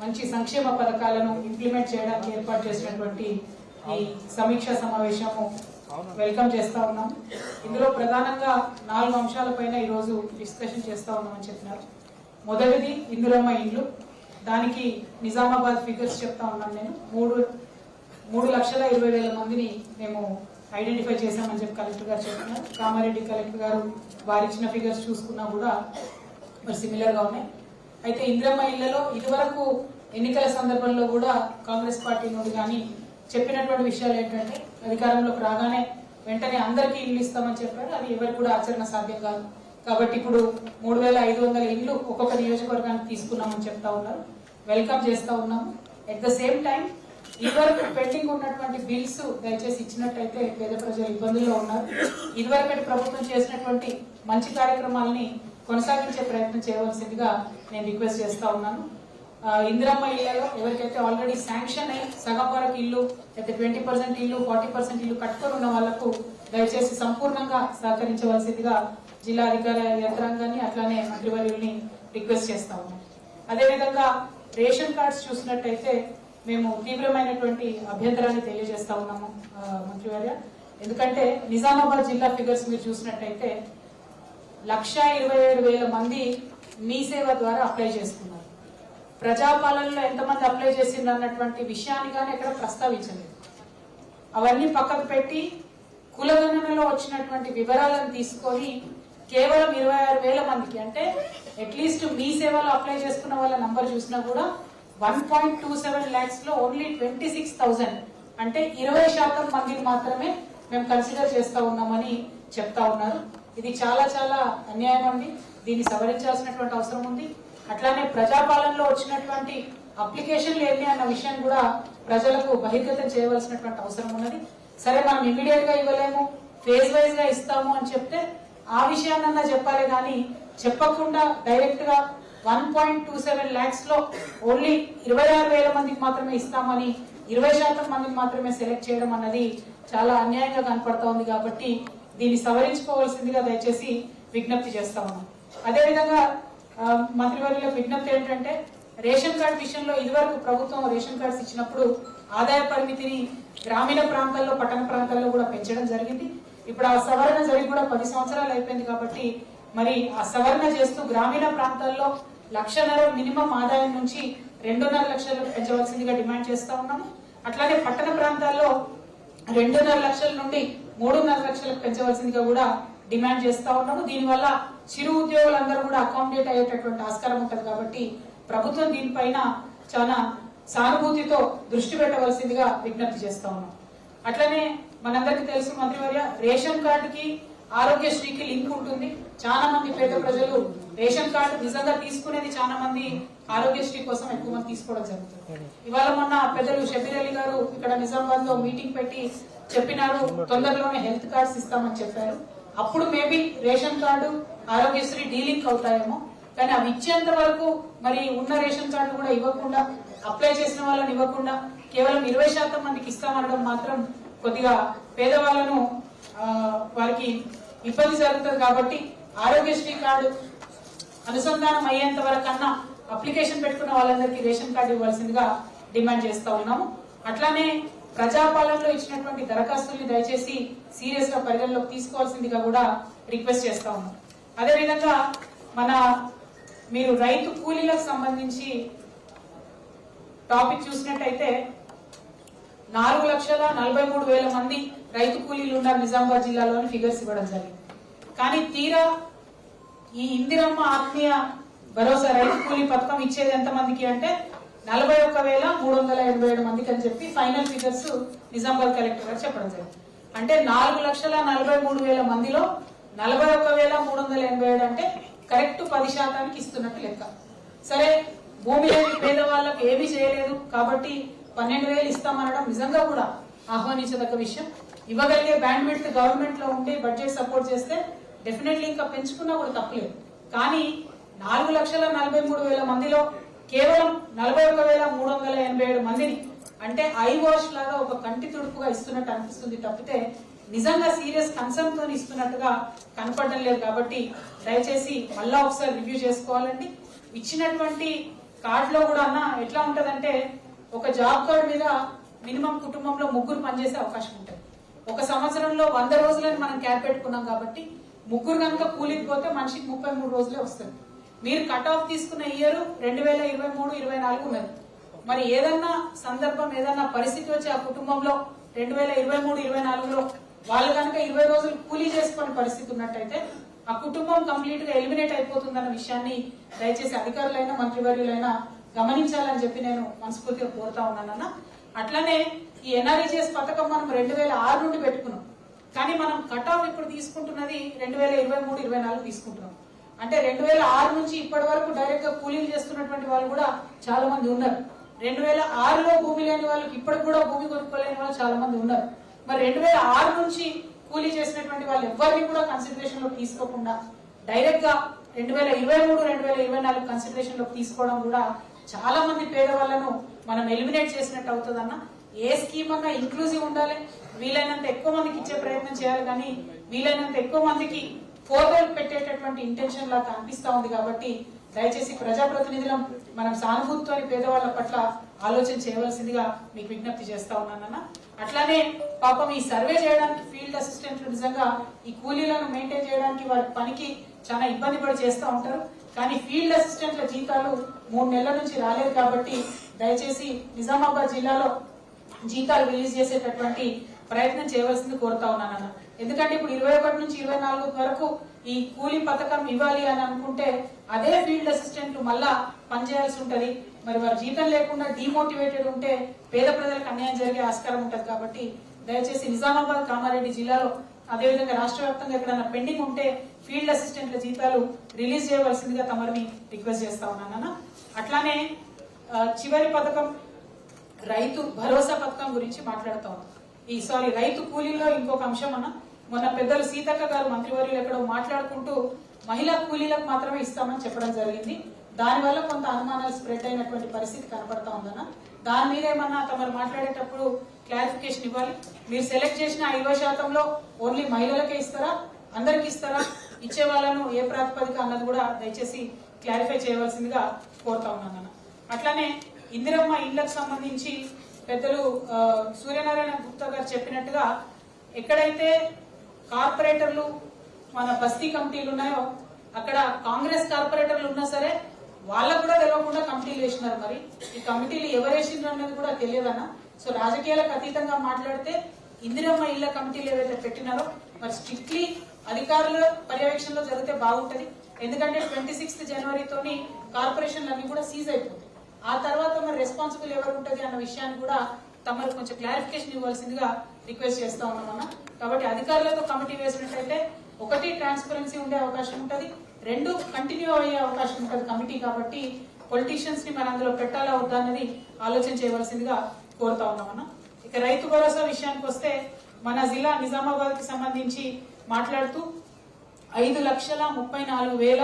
మంచి సంక్షేమ పథకాలను ఇంప్లిమెంట్ చేయడానికి ఏర్పాటు చేసినటువంటి ఈ సమీక్ష సమావేశము వెల్కమ్ చేస్తా ఉన్నాం. ఇందులో ప్రధానంగా నాలుగు అంశాలపైన ఈరోజు డిస్కషన్ చేస్తా ఉన్నామని చెప్పినారు. మొదటిది ఇందురమ్మ ఇండ్లు. దానికి నిజామాబాద్ ఫిగర్స్ చెప్తా ఉన్నాను నేను. మూడు మూడు లక్షల ఇరవై వేల మందిని మేము ఐడెంటిఫై చేశామని చెప్పి కలెక్టర్ గారు చెప్తున్నారు కామారెడ్డి కలెక్టర్ గారు వారు ఇచ్చిన ఫిగర్స్ చూసుకున్నా కూడా మరి సిమిలర్గా ఉన్నాయి. అయితే ఇంద్రమ్మ ఇళ్ళలో ఇదివరకు ఎన్నికల సందర్భంలో కూడా కాంగ్రెస్ పార్టీ నుండి కానీ చెప్పినటువంటి విషయాలు ఏంటంటే అధికారంలోకి రాగానే వెంటనే అందరికీ ఇల్లు ఇస్తామని చెప్పారు. అది ఎవరికి కూడా ఆచరణ సాధ్యం కాదు. కాబట్టి ఇప్పుడు మూడు వేల ఐదు వందల ఇల్లు ఒక్కొక్క నియోజకవర్గానికి తీసుకున్నామని చెప్తా ఉన్నారు. వెల్కమ్ చేస్తా ఉన్నాము. ఎట్ ద సేమ్ టైం ఇదివరకు పెండింగ్ ఉన్నటువంటి బిల్స్ దయచేసి ఇచ్చినట్టయితే పేద ప్రజలు ఇబ్బందుల్లో ఉన్నారు. ఇదివరకటి ప్రభుత్వం చేసినటువంటి మంచి కార్యక్రమాలని కొనసాగించే ప్రయత్నం చేయవలసిందిగా నేను రిక్వెస్ట్ చేస్తా ఉన్నాను. ఇందిరమ్మ ఇళ్ళలో ఎవరికైతే ఆల్రెడీ శాంక్షన్ అయ్యి సగం వరకు ఇల్లు అయితే ట్వంటీ పర్సెంట్ ఇల్లు ఫార్టీ పర్సెంట్ ఇల్లు కట్టుకొని ఉన్న వాళ్ళకు దయచేసి సంపూర్ణంగా సహకరించవలసిందిగా జిల్లా అధికార యంత్రాంగాన్ని అట్లానే మంత్రివర్యుల్ని రిక్వెస్ట్ చేస్తా ఉన్నాం అదేవిధంగా రేషన్ కార్డ్స్ చూసినట్టయితే మేము తీవ్రమైనటువంటి అభ్యంతరాన్ని తెలియజేస్తా ఉన్నాము మంత్రివర్య. ఎందుకంటే నిజామాబాద్ జిల్లా ఫిగర్స్ మీరు చూసినట్టయితే లక్ష ఇరవై ఏడు వేల మంది మీ సేవ ద్వారా అప్లై చేసుకున్నారు ప్రజాపాలనలో ఎంతమంది అప్లై చేసిండ్రు అన్నటువంటి విషయాన్ని కానీ ఎక్కడ ప్రస్తావించలేదు. అవన్నీ పక్కకు పెట్టి కులగణనలో వచ్చినటువంటి వివరాలను తీసుకొని కేవలం ఇరవై ఆరు వేల మందికి అంటే అట్లీస్ట్ మీ సేవలో అప్లై చేసుకున్న వాళ్ళ నంబర్ చూసినా కూడా వన్ పాయింట్ టూ సెవెన్ ల్యాక్స్లో ఓన్లీ ట్వంటీ సిక్స్ థౌసండ్ అంటే ఇరవై శాతం మందిని మాత్రమే మేము కన్సిడర్ చేస్తా ఉన్నామని చెప్తా ఉన్నారు. ఇది చాలా చాలా అన్యాయం అండి. దీన్ని సవరించాల్సినటువంటి అవసరం ఉంది. అట్లానే ప్రజాపాలనలో వచ్చినటువంటి అప్లికేషన్లు ఏంటి అన్న విషయం కూడా ప్రజలకు బహిర్గతం చేయవలసినటువంటి అవసరం ఉన్నది. సరే మనం ఇమీడియట్గా ఇవ్వలేము ఫేజ్ వైజ్గా ఇస్తాము అని చెప్తే ఆ విషయాన్నన్నా చెప్పాలి కానీ చెప్పకుండా డైరెక్ట్గా వన్ పాయింట్ టూ సెవెన్ ల్యాక్స్లో ఓన్లీ ఇరవై ఆరు వేల మందికి మాత్రమే ఇస్తామని ఇరవై శాతం మందికి మాత్రమే సెలెక్ట్ చేయడం అన్నది చాలా అన్యాయంగా కనపడతా ఉంది కాబట్టి దీన్ని సవరించుకోవాల్సిందిగా దయచేసి విజ్ఞప్తి చేస్తా ఉన్నాం. అదేవిధంగా ఆ, మంత్రివర్యులకు విజ్ఞప్తి ఏంటంటే రేషన్ కార్డు విషయంలో ఇదివరకు ప్రభుత్వం రేషన్ కార్డ్స్ ఇచ్చినప్పుడు ఆదాయ పరిమితిని గ్రామీణ ప్రాంతాల్లో పట్టణ ప్రాంతాల్లో కూడా పెంచడం జరిగింది. ఇప్పుడు ఆ సవరణ జరిగి కూడా పది సంవత్సరాలు అయిపోయింది కాబట్టి మరి ఆ సవరణ చేస్తూ గ్రామీణ ప్రాంతాల్లో లక్షన్నర మినిమం ఆదాయం నుంచి రెండున్నర లక్షలు పెంచవలసిందిగా డిమాండ్ చేస్తా ఉన్నాము. అట్లానే పట్టణ ప్రాంతాల్లో రెండున్నర లక్షల నుండి మూడున్నర లక్షలకు పెంచవలసిందిగా కూడా డిమాండ్ చేస్తా ఉన్నాము. దీనివల్ల చిరు ఉద్యోగులందరూ కూడా అకామిడేట్ అయ్యేటటువంటి ఆస్కారం ఉంటుంది కాబట్టి ప్రభుత్వం దీనిపైన చాలా సానుభూతితో దృష్టి పెట్టవలసిందిగా విజ్ఞప్తి చేస్తా ఉన్నాం. అట్లనే మనందరికీ తెలుసు మంత్రివర్య రేషన్ కార్డుకి ఆరోగ్యశ్రీకి లింక్ ఉంటుంది. చాలా మంది పేద ప్రజలు రేషన్ కార్డు నిజంగా తీసుకునేది చాలా మంది ఆరోగ్యశ్రీ కోసం ఎక్కువ మంది తీసుకోవడం జరుగుతుంది. ఇవాళ మొన్న పెద్దలు షబీర్ అలీ గారు ఇక్కడ నిజామాబాద్లో మీటింగ్ పెట్టి చెప్పినారు తొందరలోనే హెల్త్ కార్డ్స్ ఇస్తామని చెప్పారు. అప్పుడు maybe ration card Aarogyasri delink అవుతాయేమో. కానీ అవి ఇచ్చేంత వరకు మరి ఉన్న రేషన్ కార్డు కూడా ఇవ్వకుండా అప్లై చేసిన వాళ్ళని ఇవ్వకుండా కేవలం ఇరవై శాతం మందికి ఇస్తామనడం మాత్రం కొద్దిగా పేదవాళ్ళను వారికి ఇబ్బంది జరుగుతుంది కాబట్టి ఆరోగ్యశ్రీ కార్డు అనుసంధానం అయ్యేంత వరకు అన్నా అప్లికేషన్ పెట్టుకున్న వాళ్ళందరికీ రేషన్ కార్డు ఇవ్వాల్సిందిగా డిమాండ్ చేస్తా ఉన్నాము. అట్లానే ప్రజాపాలనలో ఇచ్చినటువంటి దరఖాస్తుల్ని దయచేసి సీరియస్గా పరిగణలోకి తీసుకోవాల్సిందిగా కూడా రిక్వెస్ట్ చేస్తా ఉన్నాం అదేవిధంగా మన మీరు రైతు కూలీలకు సంబంధించి టాపిక్ చూసినట్టయితే నాలుగు లక్షల నలభై మూడు వేల మంది రైతు కూలీలు ఉన్నారు నిజామాబాద్ జిల్లాలోని ఫిగర్స్ ఇవ్వడం జరిగింది. కానీ తీరా ఈ ఇందిరమ్మ ఆత్మీయ భరోసా రైతు కూలీ పథకం ఇచ్చేది ఎంత మందికి అంటే నలభై ఒక్క వేల మూడు వందల ఎనభై ఏడు మందికి అని చెప్పి ఫైనల్ ఫిగర్స్ నిజామాబాద్ కలెక్టర్ గారు చెప్పడం జరిగింది. అంటే నాలుగు లక్షల నలభై మూడు వేల మందిలో నలభై ఒక్క వేల మూడు వందల ఎనభై ఏడు అంటే కరెక్ట్ పది శాతానికి ఇస్తున్నట్టు లెక్క. సరే భూమి లేని పేదవాళ్ళకు ఏమీ చేయలేదు కాబట్టి పన్నెండు వేలు ఇస్తామనడం నిజంగా కూడా ఆహ్వానించదగ్గ విషయం. ఇవ్వగలిగే బ్యాండ్ విడ్త్ గవర్నమెంట్లో ఉంటే బడ్జెట్ సపోర్ట్ చేస్తే డెఫినెట్లీ ఇంకా పెంచుకున్నా కూడా తప్పలేదు. కానీ నాలుగు లక్షల నలభై మూడు వేల మందిలో కేవలం నలభై ఒక వేల మూడు వందల ఎనభై ఏడు మందిని అంటే ఐ వాష్ లాగా ఒక కంటి తుడుపుగా ఇస్తున్నట్టు అనిపిస్తుంది తప్పితే నిజంగా సీరియస్ కన్సర్న్తో ఇస్తున్నట్టుగా కనపడడం లేదు కాబట్టి దయచేసి మళ్ళా ఒకసారి రివ్యూ చేసుకోవాలండి. ఇచ్చినటువంటి కార్డ్లో కూడా అన్న ఎట్లా ఉంటదంటే ఒక జాబ్ కార్డ్ మీద మినిమం కుటుంబంలో ముగ్గురు పనిచేసే అవకాశం ఉంటుంది. ఒక సంవత్సరంలో వంద రోజులని మనం క్యాప్ పెట్టుకున్నాం కాబట్టి ముగ్గురు కనుక కూలికి పోతే మనిషికి ముప్పై మూడు రోజులే వస్తుంది మీరు కట్ ఆఫ్ తీసుకున్న ఇయర్ రెండు వేల ఇరవై మూడు ఇరవై నాలుగు ఉన్నది మరి ఏదన్నా సందర్భం ఏదన్నా పరిస్థితి వచ్చి ఆ కుటుంబంలో రెండు వేల ఇరవై మూడు ఇరవై నాలుగులో వాళ్ళు కనుక ఇరవై రోజులు కూలీ చేసుకునే పరిస్థితి ఉన్నట్టయితే ఆ కుటుంబం కంప్లీట్గా ఎలిమినేట్ అయిపోతుందన్న విషయాన్ని దయచేసి అధికారులైనా మంత్రివర్యులైనా గమనించాలని చెప్పి నేను మనస్ఫూర్తిగా కోరుతా ఉన్నానన్న. అట్లనే ఈ ఎన్ఆర్ఈజీఎస్ పథకం మనం రెండు వేల ఆరు నుండి పెట్టుకున్నాం. కానీ మనం కట్ ఆఫ్ ఇప్పుడు తీసుకుంటున్నది రెండు వేల ఇరవై మూడు ఇరవై నాలుగు తీసుకుంటున్నాం. అంటే రెండు వేల ఆరు నుంచి ఇప్పటి వరకు డైరెక్ట్గా కూలీలు చేస్తున్నటువంటి వాళ్ళు కూడా చాలా మంది ఉన్నారు. రెండు వేల ఆరులో భూమి లేని వాళ్ళకి ఇప్పటికి కూడా భూమి కొనుక్కోలేని వాళ్ళు చాలా మంది ఉన్నారు. మరి రెండు వేల ఆరు నుంచి కూలీ చేసినటువంటి వాళ్ళు ఎవరిని కూడా కన్సిడరేషన్లో తీసుకోకుండా డైరెక్ట్గా రెండు వేల ఇరవై మూడు రెండు వేల ఇరవై నాలుగు కన్సిడరేషన్లో తీసుకోవడం కూడా చాలా మంది పేదవాళ్ళను మనం ఎలిమినేట్ చేసినట్టు అవుతుందన్న ఏ స్కీమ్ అన్నా ఇంక్లూజివ్ ఉండాలి. వీలైనంత ఎక్కువ మందికి ఇచ్చే ప్రయత్నం చేయాలి కానీ వీలైనంత ఎక్కువ మందికి ఫోటోలు పెట్టేటటువంటి ఇంటెన్షన్ లాగా అనిపిస్తా ఉంది కాబట్టి దయచేసి ప్రజాప్రతినిధులం మనం సానుభూతితో పేదవాళ్ళ పట్ల ఆలోచన చేయవలసిందిగా మీకు విజ్ఞప్తి చేస్తా ఉన్నానన్న అట్లానే పాపం ఈ సర్వే చేయడానికి ఫీల్డ్ అసిస్టెంట్లు నిజంగా ఈ కూలీలను మెయింటైన్ చేయడానికి వారి పనికి చాలా ఇబ్బంది పడి చేస్తూ ఉంటారు. కానీ ఫీల్డ్ అసిస్టెంట్ల జీతాలు మూడు నెలల నుంచి రాలేదు కాబట్టి దయచేసి నిజామాబాద్ జిల్లాలో జీతాలు రిలీజ్ చేసేటటువంటి ప్రయత్నం చేయవలసింది కోరుతా ఉన్నానన్న ఎందుకంటే ఇప్పుడు ఇరవై ఒకటి నుంచి ఇరవై నాలుగు వరకు ఈ కూలీ పథకం ఇవ్వాలి అని అనుకుంటే అదే ఫీల్డ్ అసిస్టెంట్లు మళ్ళా పనిచేయాల్సి ఉంటది. మరి వారి జీతం లేకుండా డిమోటివేటెడ్ ఉంటే పేద ప్రజలకు అన్యాయం జరిగే ఆస్కారం ఉంటది కాబట్టి దయచేసి నిజామాబాద్ కామారెడ్డి జిల్లాలో అదేవిధంగా రాష్ట్ర వ్యాప్తంగా ఎక్కడైనా పెండింగ్ ఉంటే ఫీల్డ్ అసిస్టెంట్ల జీతాలు రిలీజ్ చేయవలసిందిగా తమరిని రిక్వెస్ట్ చేస్తా ఉన్నానన్న అట్లానే చివరి పథకం రైతు భరోసా పథకం గురించి మాట్లాడుతా ఉన్నాం. ఈ సారీ రైతు కూలీలో ఇంకొక అంశం అన్న మొన్న పెద్దలు సీతక్క గారు మంత్రివర్యులు ఎక్కడో మాట్లాడుకుంటూ మహిళా కూలీలకు మాత్రమే ఇస్తామని చెప్పడం జరిగింది. దానివల్ల కొంత అనుమానాలు స్ప్రెడ్ అయినటువంటి పరిస్థితి కనపడతా ఉందన్న. దాని మీద ఏమన్నా తమరు మాట్లాడేటప్పుడు క్లారిఫికేషన్ ఇవ్వాలి. మీరు సెలెక్ట్ చేసిన ఇరవై శాతంలో ఓన్లీ మహిళలకే ఇస్తారా? అందరికి ఇస్తారా? ఇచ్చే వాళ్ళను ఏ ప్రాతిపదిక అన్నది కూడా దయచేసి క్లారిఫై చేయవలసిందిగా కోరుతా ఉన్నాను అట్లానే ఇందిరమ్మ ఇళ్ళకు సంబంధించి పెద్దలు సూర్యనారాయణ గుప్తా గారు చెప్పినట్టుగా ఎక్కడైతే కార్పొరేటర్లు మన బస్తీ కమిటీలు ఉన్నాయో అక్కడ కాంగ్రెస్ కార్పొరేటర్లు ఉన్నా సరే వాళ్ళకు కూడా తెలియకుండా కమిటీలు వేసినారు మరి. ఈ కమిటీలు ఎవరు వేసినారు అనేది కూడా తెలియదన్నా. సో రాజకీయాలకు అతీతంగా మాట్లాడితే ఇందిరమ్మ ఇళ్ళ కమిటీలు ఏవైతే పెట్టినారో మరి స్ట్రిక్ట్లీ అధికారుల పర్యవేక్షణలో జరిగితే బాగుంటది. ఎందుకంటే ట్వంటీ సిక్స్త్ జనవరితోని కార్పొరేషన్లు అన్ని కూడా సీజ్ అయిపోతాయి. ఆ తర్వాత మరి రెస్పాన్సిబుల్ ఎవరు ఉంటది అన్న విషయాన్ని కూడా తమకు కొంచెం క్లారిఫికేషన్ ఇవ్వాల్సిందిగా రిక్వెస్ట్ చేస్తా ఉన్నామన్న కాబట్టి అధికారులతో కమిటీ వేసినట్లయితే ఒకటి ట్రాన్స్పరెన్సీ ఉండే అవకాశం ఉంటుంది. రెండు కంటిన్యూ అయ్యే అవకాశం ఉంటుంది కమిటీ కాబట్టి పొలిటీషియన్స్ని మన అందులో పెట్టాలా వద్దా అనేది ఆలోచన చేయవలసిందిగా కోరుతా ఉన్నామన్న ఇక రైతు భరోసా విషయానికి వస్తే మన జిల్లా నిజామాబాద్కి సంబంధించి మాట్లాడుతూ ఐదు లక్షల ముప్పై నాలుగు వేల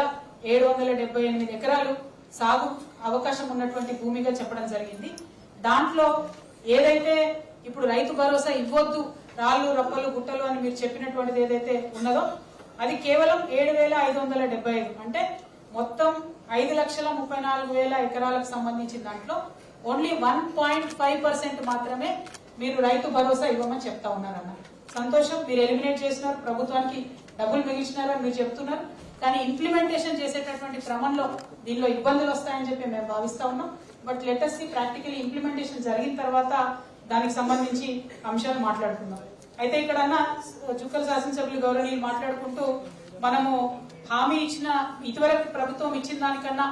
ఏడు వందల డెబ్బై ఎనిమిది ఎకరాలు సాగు అవకాశం ఉన్నటువంటి భూమిగా చెప్పడం జరిగింది. దాంట్లో ఏదైతే ఇప్పుడు రైతు భరోసా ఇవ్వద్దు రాళ్ళు రప్పలు గుట్టలు అని మీరు చెప్పినటువంటిది ఏదైతే ఉన్నదో అది కేవలం ఏడు వేల ఐదు వందల డెబ్బై ఐదు. అంటే మొత్తం ఐదు లక్షల ముప్పై నాలుగు వేల ఎకరాలకు సంబంధించిన దాంట్లో only one point five percent మాత్రమే మీరు రైతు భరోసా ఇవ్వమని చెప్తా ఉన్నారన్న. సంతోషం మీరు ఎలిమినేట్ చేసినారు ప్రభుత్వానికి డబ్బులు మిగిలిచినారని మీరు చెప్తున్నారు. కానీ ఇంప్లిమెంటేషన్ చేసేటటువంటి క్రమంలో దీనిలో ఇబ్బందులు వస్తాయని చెప్పి మేము భావిస్తా ఉన్నాం. బట్ లెటెస్ట్ ప్రాక్టికల్ ఇంప్లిమెంటేషన్ జరిగిన తర్వాత దానికి సంబంధించి అంశాలు మాట్లాడుకుందాం. అయితే ఇక్కడ అన్న శాసనసభ్యులు గౌరవనీయులు మాట్లాడుకుంటూ మనము హామీ ఇచ్చిన ఇదివరకు ప్రభుత్వం ఇచ్చిన దానికన్నా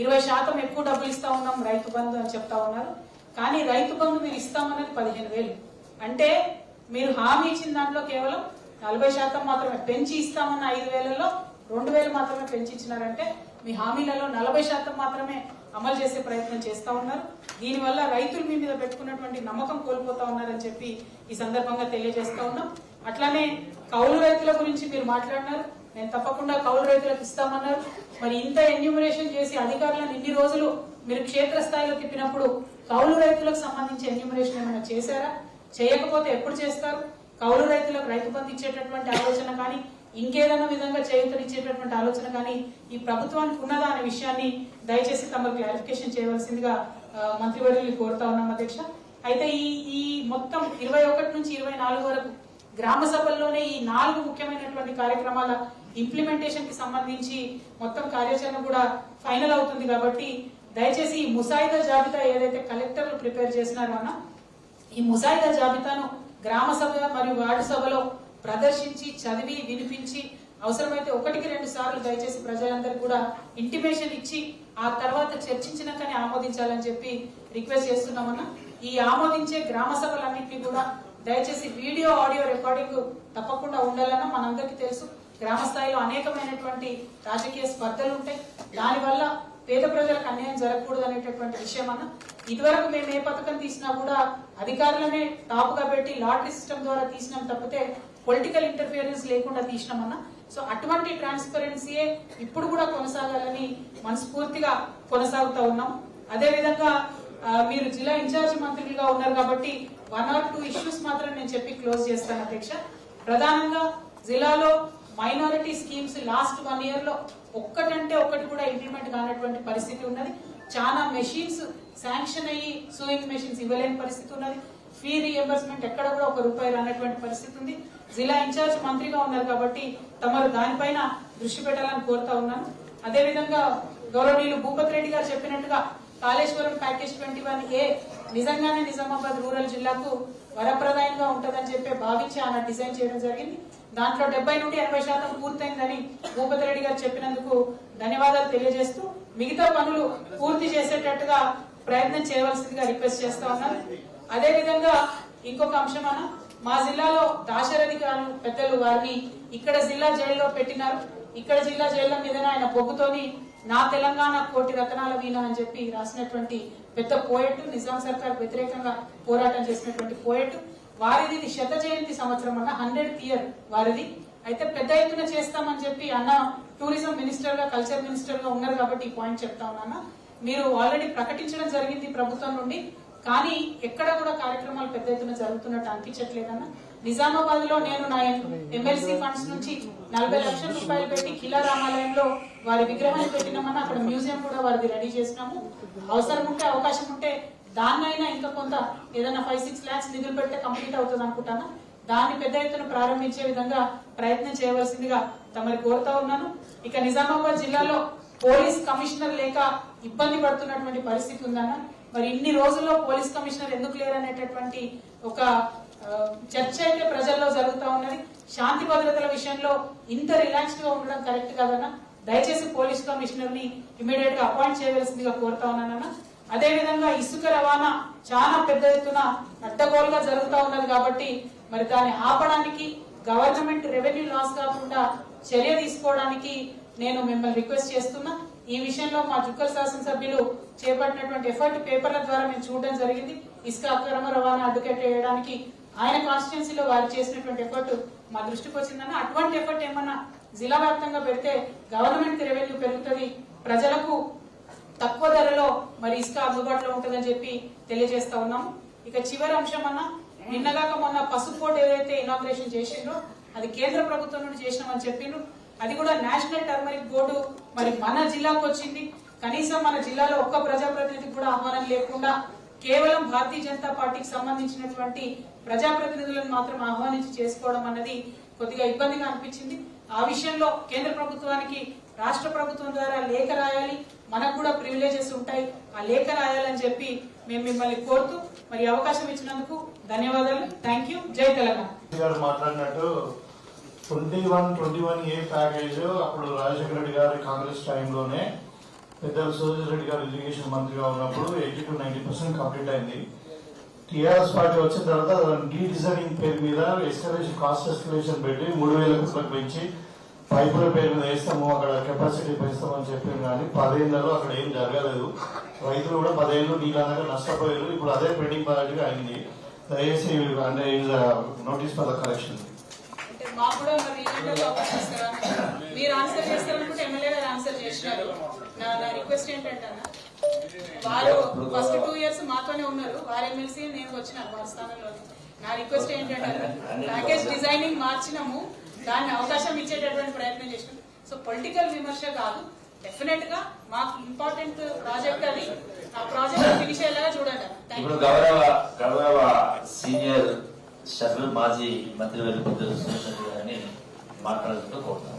ఇరవై శాతం ఎక్కువ డబ్బులు ఇస్తా ఉన్నాం రైతు బంధు అని చెప్తా ఉన్నారు. కానీ రైతు బంధు మీరు ఇస్తామన్నది పదిహేను వేలు. అంటే మీరు హామీ ఇచ్చిన దాంట్లో కేవలం నలభై శాతం మాత్రమే పెంచి ఇస్తామన్న ఐదు వేలలో రెండు వేలు మాత్రమే పెంచి ఇచ్చినారంటే మీ హామీలలో నలభై శాతం మాత్రమే అమలు చేసే ప్రయత్నం చేస్తూ ఉన్నారు. దీనివల్ల రైతులు మీ మీద పెట్టుకున్నటువంటి నమ్మకం కోల్పోతా ఉన్నారని చెప్పి ఈ సందర్భంగా తెలియజేస్తా ఉన్నాం. అట్లానే కౌలు రైతుల గురించి మీరు మాట్లాడినారు. నేను తప్పకుండా కౌలు రైతులకు ఇస్తామన్నారు. మరి ఇంత ఎన్యూమరేషన్ చేసి అధికారులను ఇన్ని రోజులు మీరు క్షేత్రస్థాయిలో తిప్పినప్పుడు కౌలు రైతులకు సంబంధించి ఎన్యూమరేషన్ ఏమైనా చేశారా? చేయకపోతే ఎప్పుడు చేస్తారు? కౌలు రైతులకు రైతు బంధు ఇచ్చేటటువంటి ఆలోచన కానీ ఇంకేదైనా విధంగా చేయూతనిచ్చేటటువంటి ఆలోచన కానీ ఈ ప్రభుత్వానికి ఉన్నదా అనే విషయాన్ని దయచేసి తమ క్లారిఫికేషన్ చేయవలసిందిగా మంత్రివర్యులు కోరుతా ఉన్నాం అధ్యక్ష. అయితే ఈ ఈ మొత్తం ఇరవై ఒకటి నుంచి ఇరవై నాలుగు వరకు గ్రామ సభల్లోనే ఈ నాలుగు ముఖ్యమైనటువంటి కార్యక్రమాల ఇంప్లిమెంటేషన్కి సంబంధించి మొత్తం కార్యాచరణ కూడా ఫైనల్ అవుతుంది కాబట్టి దయచేసి ఈ ముసాయిదా జాబితా ఏదైతే కలెక్టర్లు ప్రిపేర్ చేసినారో అన్న ఈ ముసాయిదా జాబితాను గ్రామ సభ మరియు వార్డు సభలో ప్రదర్శించి చదివి వినిపించి అవసరమైతే ఒకటికి రెండు సార్లు దయచేసి ప్రజలందరికీ కూడా ఇంటిమేషన్ ఇచ్చి ఆ తర్వాత చర్చించినాకనే ఆమోదించాలని చెప్పి రిక్వెస్ట్ చేస్తున్నామన్నా. ఈ ఆమోదించే గ్రామ సభలన్నింటినీ కూడా దయచేసి వీడియో ఆడియో రికార్డింగ్ తప్పకుండా ఉండాలన్న మనందరికీ తెలుసు. గ్రామ స్థాయిలో అనేకమైనటువంటి రాజకీయ స్పర్ధలు ఉంటాయి. దానివల్ల పేద ప్రజలకు అన్యాయం జరగకూడదు అనేటటువంటి విషయం అన్న ఇదివరకు మేము ఏ పథకం తీసినా కూడా అధికారులనే టాప్గా పెట్టి లాటరీ సిస్టమ్ ద్వారా తీసినాం తప్పితే పొలిటికల్ ఇంటర్ఫియరెన్స్ లేకుండా తీసినామన్నా. సో అటువంటి ట్రాన్స్పరెన్సీయే ఇప్పుడు కూడా కొనసాగాలని మనస్ఫూర్తిగా కొనసాగుతా ఉన్నాం. అదే విధంగా మీరు జిల్లా ఇన్ఛార్జ్ మంత్రులుగా ఉన్నారు కాబట్టి వన్ ఆర్ టూ ఇష్యూస్ మాత్రం నేను చెప్పి క్లోజ్ చేస్తాను అధ్యక్ష. ప్రధానంగా జిల్లాలో మైనారిటీ స్కీమ్స్ లాస్ట్ వన్ ఇయర్లో ఒక్కటంటే ఒక్కటి కూడా ఇంప్లిమెంట్ కానటువంటి పరిస్థితి ఉన్నది. చాలా మెషిన్స్ శాంక్షన్ అయ్యి సూయింగ్ మెషిన్స్ ఇవ్వలేని పరిస్థితి ఉన్నది. ఫీ రియంబర్స్మెంట్ ఎక్కడ కూడా ఒక రూపాయి రానటువంటి పరిస్థితి ఉంది. జిల్లా ఇన్ఛార్జ్ మంత్రిగా ఉన్నారు కాబట్టి తమరు దానిపైన దృష్టి పెట్టాలని కోరుతా ఉన్నాను. అదే విధంగా గౌరవనీయులు భూపతి రెడ్డి గారు చెప్పినట్టుగా Kaleshwaram package twenty one A నిజంగానే నిజామాబాద్ రూరల్ జిల్లాకు వరప్రదాయంగా ఉంటుందని చెప్పి భావించి ఆయన డిజైన్ చేయడం జరిగింది. దాంట్లో డెబ్బై నుండి ఎనభై శాతం పూర్తయిందని భూపతి రెడ్డి గారు చెప్పినందుకు ధన్యవాదాలు తెలియజేస్తూ మిగతా పనులు పూర్తి చేసేటట్టుగా ప్రయత్నం చేయవలసిందిగా రిక్వెస్ట్ చేస్తా ఉన్నాను. అదే విధంగా ఇంకొక అంశం అన్న మా జిల్లాలో దాశరథి గారు పెద్దలు వారిని ఇక్కడ జిల్లా జైల్లో పెట్టినారు. ఇక్కడ జిల్లా జైల్లో మీద ఆయన పొగ్గుతోని నా తెలంగాణ కోటి రతనాల వీణ అని చెప్పి రాసినటువంటి పెద్ద పోయట్ నిజాం సర్కార్ వ్యతిరేకంగా పోరాటం చేసినటువంటి పోయట్ వారిది ఇది శత జయంతి సంవత్సరం అన్న హండ్రెడ్ ఇయర్ వారిది. అయితే పెద్ద ఎత్తున చేస్తామని చెప్పి అన్న టూరిజం మినిస్టర్గా కల్చర్ మినిస్టర్గా ఉన్నారు కాబట్టి ఈ పాయింట్ చెప్తా ఉన్నా మీరు ఆల్రెడీ ప్రకటించడం జరిగింది ప్రభుత్వం నుండి. కానీ ఎక్కడ కూడా కార్యక్రమాలు పెద్ద ఎత్తున జరుగుతున్నట్టు అనిపించట్లేదన్న. నిజామాబాద్లో నేను నా ఎమ్మెల్సీ ఫండ్స్ నుంచి నలభై లక్షల రూపాయలు పెట్టి కిలా రామాలయంలో వారి విగ్రహాన్ని పెట్టినామని అక్కడ మ్యూజియం కూడా వారిది రెడీ చేసినాము. అవసరం ఉంటే అవకాశం ఉంటే దాన్నైనా ఇంకా కొంత ఏదైనా ఫైవ్ సిక్స్ ల్యాక్స్ నిధులు పెడితే కంప్లీట్ అవుతుంది అనుకుంటాను. దాన్ని పెద్ద ఎత్తున ప్రారంభించే విధంగా ప్రయత్నం చేయవలసిందిగా తమరి కోరుతా ఉన్నాను. ఇక నిజామాబాద్ జిల్లాలో పోలీస్ కమిషనర్ లేక ఇబ్బంది పడుతున్నటువంటి పరిస్థితి ఉందన్న. మరి ఇన్ని రోజుల్లో పోలీస్ కమిషనర్ ఎందుకు లేరనేటటువంటి ఒక చర్చ అయితే ప్రజల్లో జరుగుతూ ఉన్నది. శాంతి భద్రతల విషయంలో ఇంత రిలాక్స్డ్గా ఉండడం కరెక్ట్ కాదన్నా. దయచేసి పోలీస్ కమిషనర్ని ఇమీడియట్గా అపాయింట్ చేయవలసిందిగా కోరుతా ఉన్నానన్న అదేవిధంగా ఇసుక రవాణా చాలా పెద్ద ఎత్తున అడ్డగోలుగా జరుగుతూ ఉన్నది కాబట్టి మరి దాన్ని ఆపడానికి గవర్నమెంట్ రెవెన్యూ లాస్ కాకుండా చర్య తీసుకోవడానికి నేను మిమ్మల్ని రిక్వెస్ట్ చేస్తున్నా. ఈ విషయంలో మా జుక్కల్ శాసనసభ్యులు చేపట్టినటువంటి ఎఫర్ట్ పేపర్ల ద్వారా మేము చూడడం జరిగింది. ఇసుక అక్రమ రవాణా అడ్డుకట్ట వేయడానికి ఆయన కాన్స్టిట్యున్సీలో వారు చేసినటువంటి ఎఫర్ట్ మా దృష్టికి వచ్చిందని అటువంటి ఎఫర్ట్ ఏమన్నా జిల్లా వ్యాప్తంగా పెడితే గవర్నమెంట్ రెవెన్యూ పెరుగుతుంది. ప్రజలకు తక్కువ ధరలో మరి ఇసుక అందుబాటులో ఉంటుందని చెప్పి తెలియజేస్తా ఉన్నాము. ఇక చివరి అంశం అన్న నిన్నగాక మొన్న పసుపోట్ ఏదైతే ఇనాగ్రేషన్ చేసిండ్రో అది కేంద్ర ప్రభుత్వం నుండి చేసినామని చెప్పిండ్రు. అది కూడా నేషనల్ టర్మరిక్ బోర్డు మరి మన జిల్లాకు వచ్చింది. కనీసం మన జిల్లాలో ఒక్క ప్రజాప్రతినిధికి కూడా ఆహ్వానం లేకుండా కేవలం భారతీయ జనతా పార్టీకి సంబంధించినటువంటి ప్రజాప్రతినిధులను మాత్రం ఆహ్వానించి చేసుకోవడం అన్నది కొద్దిగా ఇబ్బందిగా అనిపించింది. ఆ విషయంలో కేంద్ర ప్రభుత్వానికి రాష్ట్ర ప్రభుత్వం ద్వారా లేఖ రాయాలి. మనకు కూడా ప్రివిలేజెస్ ఉంటాయి. ఆ లేఖ రాయాలని చెప్పి మేము మిమ్మల్ని కోరుతూ మరి అవకాశం ఇచ్చినందుకు ధన్యవాదాలు. థ్యాంక్ యూ జై తెలంగాణ. మాట్లాడినట్టు twenty one twenty one A package అప్పుడు రాజశేఖర రెడ్డి గారి కాంగ్రెస్ టైంలోనే పెద్దల సురేష్ రెడ్డి గారు ఇరిగేషన్ మంత్రిగా ఉన్నప్పుడు eighty to ninety percent complete అయింది. టీఆర్ఎస్ పార్టీ వచ్చిన తర్వాత డీ డిజైనింగ్ పేరు మీద ఎస్కలేషన్ కాస్ట్ ఎస్కలేషన్ పెట్టి మూడు వేల కోట్లకు పెంచి పైపుల పేరు మీద వేస్తాము అక్కడ కెపాసిటీ పెంచుతామని చెప్పింది కానీ పదేళ్ళలో అక్కడ ఏం జరగలేదు. రైతులు కూడా పదేళ్ళు నీళ్ళనగా నష్టపోయారు. ఇప్పుడు అదే పెండింగ్ ప్రాజెక్ట్ అయింది. దయచేసి అంటే నోటీస్ ఫర్ ద కరెక్షన్ మాకు కూడా మరి ఈవెంట్లో అవకాశం మీరు ఆన్సర్ చేస్తారనుకుంటే ఎమ్మెల్యే గారు ఆన్సర్ చేసినారు. నా నా రిక్వెస్ట్ ఏంటంటే వారు ఫస్ట్ టూ ఇయర్స్ మాతోనే ఉన్నారు. వారు ఎమ్మెల్సీ నేను వచ్చిన వారి స్థానంలో నా రిక్వెస్ట్ ఏంటంటే ప్యాకేజ్ డిజైనింగ్ మార్చినాము. దాన్ని అవకాశం ఇచ్చేటటువంటి ప్రయత్నం చేసినాం. సో పొలిటికల్ విమర్శ కాదు. డెఫినెట్గా మాకు ఇంపార్టెంట్ ప్రాజెక్ట్ అది. ఆ ప్రాజెక్ట్ ఫినిష్ అయ్యేలాగా చూడండి థ్యాంక్ ఇప్పుడు యూ గౌరవ గౌరవ సీనియర్ సభ్యులు మాజీ మంత్రివర్గ పెద్దలు సురేష్ మాట్లాడుతూ కోరుతాను